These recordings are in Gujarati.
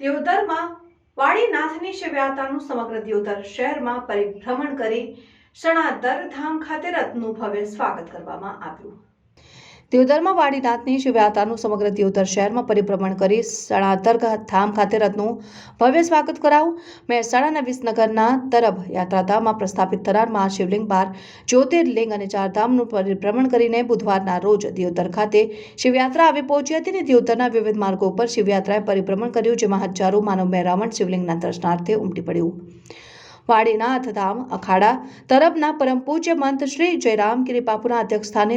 દિયોદરમાં વાડીનાથની શિવયાત્રાનું સમગ્ર દિયોદર શહેરમાં પરિભ્રમણ કરી શણાદર ધામ ખાતે રથનું ભવ્ય સ્વાગત કરવામાં આવ્યું. દિયોદરમાં વાડીનાથની શિવયાત્રાનું સમગ્ર દેવધર શહેરમાં પરિભ્રમણ કરી સણાતર ધામ ખાતે રથનું ભવ્ય સ્વાગત કરાવું મહેસાણા અને વિસનગરના તરફ યાત્રાધામમાં પ્રસ્થાપિત થનાર મહાશિવલિંગ બાર જ્યોતિર્લિંગ અને ચારધામનું પરિભ્રમણ કરીને બુધવારના રોજ દેવધર ખાતે શિવયાત્રા આવી પહોંચી હતી અને દેવધરના વિવિધ માર્ગો પર શિવયાત્રાએ પરિભ્રમણ કર્યું, જેમાં હજારો માનવ મહેરામણ શિવલિંગના દર્શનાર્થે ઉમટી પડ્યું. વાડીનાથ ધામ અખાડા તરફના પરમ પૂજ્ય મંત શ્રી જયરામ કિરીપાપુના અધ્યક્ષસ્થાને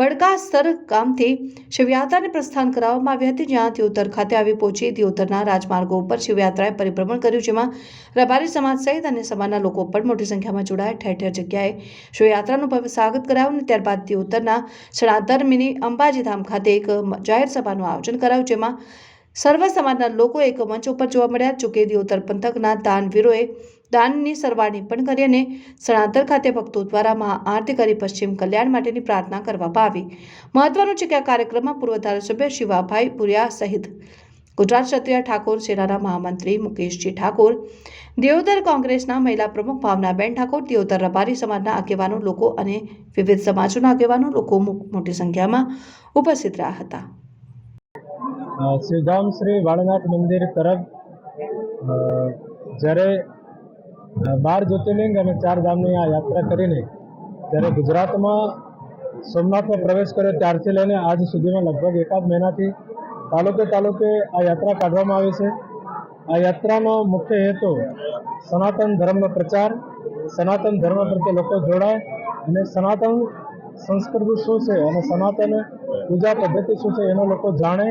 વડકા સ્તર ગામથી શિવયાત્રાને પ્રસ્થાન કરાવવામાં આવી હતી. જ્યાં દેવતર ખાતે આવી પહોંચી દેવતરના રાજમાર્ગો ઉપર શિવયાત્રાએ પરિભ્રમણ કર્યું, જેમાં રબારી સમાજ સહિત અન્ય સમાજના લોકો પણ મોટી સંખ્યામાં જોડાયા. ઠેર ઠેર જગ્યાએ શિવયાત્રાનું ભવ્ય સ્વાગત કરાયું અને ત્યારબાદ દેવતરના સણાતર મિની અંબાજી ધામ ખાતે એક જાહેર સભાનું આયોજન કરાયું, જેમાં સર્વ સમાજના લોકો એક મંચ ઉપર જોવા મળ્યા. જોકે દિયોતર પંથકના દાનવીરોએ દાનની સરવાણી પણ કરી અને સણાતર ખાતે ભક્તો દ્વારા મહાઆરતી કરી પશ્ચિમ કલ્યાણ માટેની પ્રાર્થના કરવામાં આવી. મહત્વનું છે કે આ કાર્યક્રમમાં પૂર્વ ધારાસભ્ય શિવાભાઈ પુરિયા સહિત ગુજરાત ક્ષત્રિય ઠાકોર, સેનાના મહામંત્રી મુકેશજી ઠાકોર દિયોદર કોંગ્રેસના મહિલા પ્રમુખ ભાવનાબેન ઠાકોર દિયોદર રબારી સમાજના આગેવાનો લોકો અને વિવિધ સમાજોના આગેવાનો લોકો મોટી સંખ્યામાં ઉપસ્થિત રહ્યા હતા. શ્રીધામ શ્રી વાળનાથ મંદિર તરફ જ્યારે બાર જ્યોતિર્લિંગ અને ચાર ધામની આ યાત્રા કરીને ત્યારે ગુજરાતમાં સોમનાથમાં પ્રવેશ કર્યો ત્યારથી લઈને આજ સુધીમાં લગભગ એકાદ મહિનાથી તાલુકે તાલુકે આ યાત્રા કાઢવામાં આવી છે. આ યાત્રાનો મુખ્ય હેતુ સનાતન ધર્મનો પ્રચાર, સનાતન ધર્મ પ્રત્યે લોકો જોડાય અને સનાતન સંસ્કૃતિ શું છે અને સનાતન પૂજા પદ્ધતિ શું છે એનો લોકો જાણે.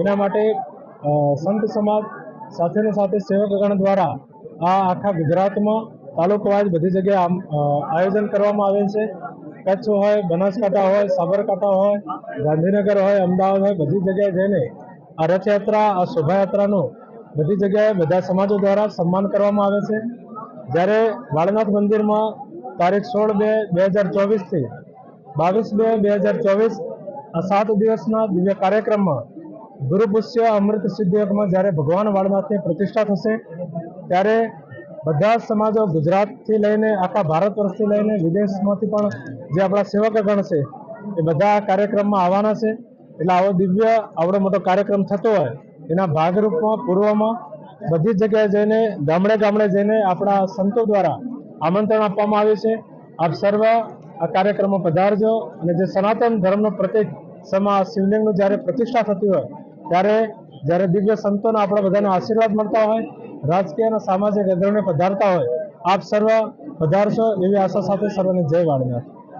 એના માટે સંત સમાજ સાથેને સાથે સેવકગણ દ્વારા આ આખા ગુજરાતમાં તાલુકાવાઇઝ બધી જગ્યાએ આમ, આયોજન કરવામાં આવે છે. કચ્છ હોય બનાસકાંઠા હોય સાબરકાંઠા હોય ગાંધીનગર હોય અમદાવાદ હોય બધી જગ્યાએ જઈને આ રથયાત્રા આ શોભાયાત્રાનું બધી જગ્યાએ બધા સમાજો દ્વારા સન્માન કરવામાં આવે છે. જ્યારે વાળનાથ મંદિરમાં તારીખ સોળ બે બે હજાર ચોવીસથી બાવીસ બે બે હજાર ચોવીસ આ સાત દિવસના દિવ્ય કાર્યક્રમમાં ગુરુપુષ્ય અમૃત સિદ્ધિયકમાં જ્યારે ભગવાન વાળનાથની પ્રતિષ્ઠા થશે ત્યારે બધા સમાજો ગુજરાતથી લઈને, આખા ભારત વર્ષથી લઈને વિદેશમાંથી પણ જે આપણા સેવકગણ છે, એ બધા આ કાર્યક્રમમાં આવવાના છે. એટલે આવો દિવ્ય, આવડો મોટો કાર્યક્રમ થતો હોય, એના ભાગરૂપમાં, પૂર્વમાં બધી જગ્યાએ જઈને, ગામડે ગામડે જઈને આપણા સંતો દ્વારા આમંત્રણ આપવામાં આવ્યું છે. આપ સર્વ આ કાર્યક્રમમાં પધારજો. અને જે સનાતન ધર્મનો પ્રતિક સમા શિવલિંગનું જ્યારે પ્રતિષ્ઠા થતી હોય, ત્યારે જ્યારે દિવ્ય સંતોના આપણા બધાને આશીર્વાદ મળતા હોય રાજકીય અને સામાજિક અગ્રણીઓ પધારતા હોય, આપ સર્વ પધારશો એવી આશા સાથે સર્વને જય વાળનાથ.